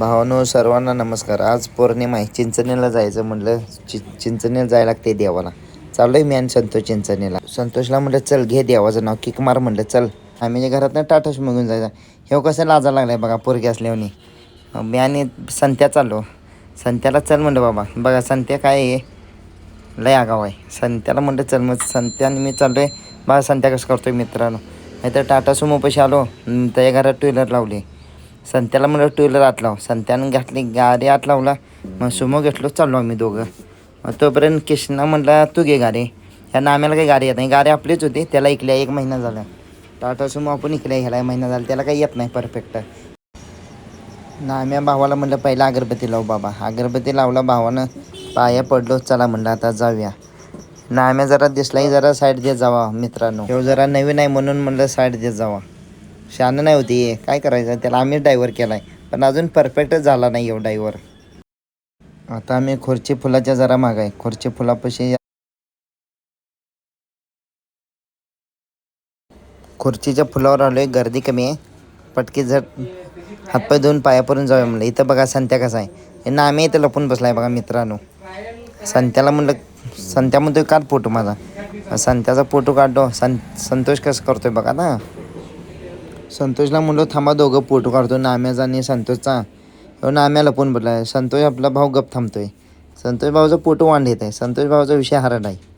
भावानो सर्वांना नमस्कार. आज पौर्णिमा आहे. चिंचणीला जायचं म्हटलं चि चिंचणीला जायला लागते देवाला. चाललोय मी आणि संतोष चिंचणीला. संतोषला म्हटलं चल घे देवाचं नाव. किक मार म्हटलं चल आम्ही घरातनं टाटाच मागून जायचा. हे कसं लाजा लागलाय बघा पोरगी असल्याने मी आणि संत्या चाललो. संत्याला चल म्हणलं बाबा बघा संत्या काय आहे? लय आगाव आहे. संत्याला म्हणलं चल मग संत्या आणि मी चाललोय. बघा संत्या कसं करतोय मित्रांनो. नाहीतर टाटा सुमोपाशी आलो. अन त्याच्या घरात टू व्हीलर लावली. संत्याला म्हणलं टू व्हीलर आत लाव. संत्यानं घातली गाडी आत लावला. मग सुमो घेतलो चाललो आम्ही दोघं. मग तोपर्यंत कृष्णा म्हणला तू घे गाडी. ह्या नाम्याला काही गाडी येत नाही. गाडी आपलीच होती. त्याला इकल्या एक महिना झाला. टाटा सुमो आपण इकल्या. ह्याला महिना झाला. त्याला काही येत नाही परफेक्ट. नाम्या भावाला म्हणलं पहिला अगरबत्ती लाव बाबा. अगरबत्ती लावला भावानं. पाया पडलो. चला म्हणलं आता जाऊया. नाम्या जरा दिसलाही जरा साईड देत जावा मित्रांनो. ह्यो जरा नवीन आहे म्हणून म्हणलं साईड देत जावा. शहाणं नाही होती. काय करायचं? त्याला आम्हीच डायवर केला आहे पण अजून परफेक्टच झाला नाही एवढा डायवर आता आम्ही खुर्ची फुलाच्या जरा माग आहे. खुर्ची फुलापाशी खुर्चीच्या फुलावर आलोय. गर्दी कमी आहे. पटकी जर हातपाय धुवून पायापर्यंत जाऊया म्हणलं. इथं बघा संत्या कसा आहे. ना आम्ही इथं लपून बसलाय बघा मित्रांनो. संत्याला म्हणलं संत्या म्हणतोय काढ फोटो माझा. संत्याचा फोटो काढतो सं संतोष कसं करतोय बघा ना. संतोषला म्हणलो थांबा दोघं फोटो काढतो नाम्याचा आणि संतोषचा हो नाम्याला फोन बोलला आहे संतोष आपला भाऊ गप थांबतोय. संतोष भाऊचा फोटो वांड येत आहे. संतोष भाऊचा विषय हरड आहे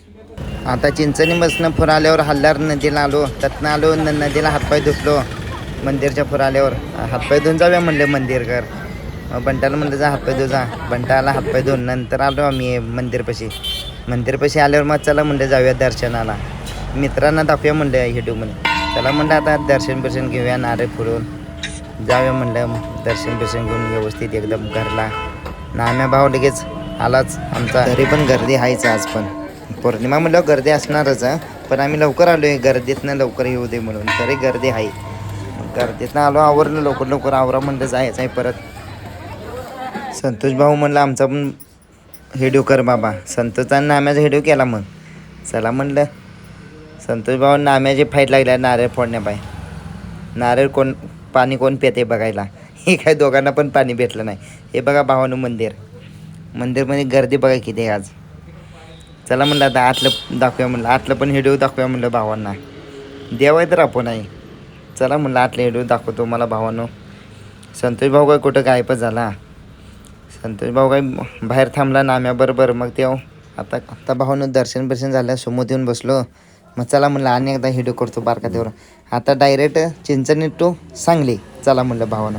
आता चिंचणी बसनं फुर आल्यावर हल्ल्यावर नदीला आलो त्यातनं आलो न नदीला हातपाय धुतलो मंदिरच्या फुर आल्यावर. हातपाय धुवून जाऊया म्हणले मंदिरकर बंटाला म्हणलं जा हातपाय धुवू जा. बंटाला हातपाय धुवून नंतर आलो आम्ही मंदिरपाशी मंदिरपाशी आल्यावर मग चला म्हणलं जाऊया दर्शनाला. मित्रांना दाखवूया म्हणलं हिडूमध्ये चला म्हणलं आता दर्शन बिर्शन घेऊया नारे फुडून. जाऊया म्हणलं दर्शन बिर्शन घेऊन व्यवस्थित एकदम घरला. नाम्या भाव लगेच आलाच आमचा. घरी पण गर्दी आहेच आज पण. पौर्णिमा म्हणलं गर्दी असणारच पण आम्ही लवकर आलो आहे गर्दीतनं लवकर येऊ दे म्हणून. तरी गर्दी आहे. गर्दीतनं आलो आवरलं लवकर लवकर. आवरा म्हणलं जायचं आहे परत. संतोष भाऊ म्हणलं आमचा पण हेडिओ कर बाबा. संतोषांना आम्याचा हेडिओ केला मग. चला म्हणलं संतोष भाऊ नाम्याची फाईट लागल्या नारळ फोडण्यापाय. नारळ कोण पाणी कोण पेते बघायला? हे काय दोघांना पण पाणी भेटलं नाही. हे बघा भावानं मंदिर. मंदिरमध्ये गर्दी बघा किती आहे आज. चला म्हणलं आता आतलं दाखवूया म्हणलं. आतलं पण व्हिडिओ दाखवूया म्हणलं भावांना. देवाय आहे तर आपण आहे. चला म्हणलं आतलं व्हिडिओ दाखवतो मला भावानू. संतोष भाऊ काय कुठं गायबच झाला? संतोष भाऊ काय बाहेर थांबला नाम्याबरोबर. मग ते आता आता भावानं दर्शन बिर्शन झालं समोर येऊन बसलो. मग चला म्हणलं आणि एकदा हिडो करतो बारका तेवढा. आता डायरेक्ट चिंचणी टू सांगली. चला म्हणलं भावानं.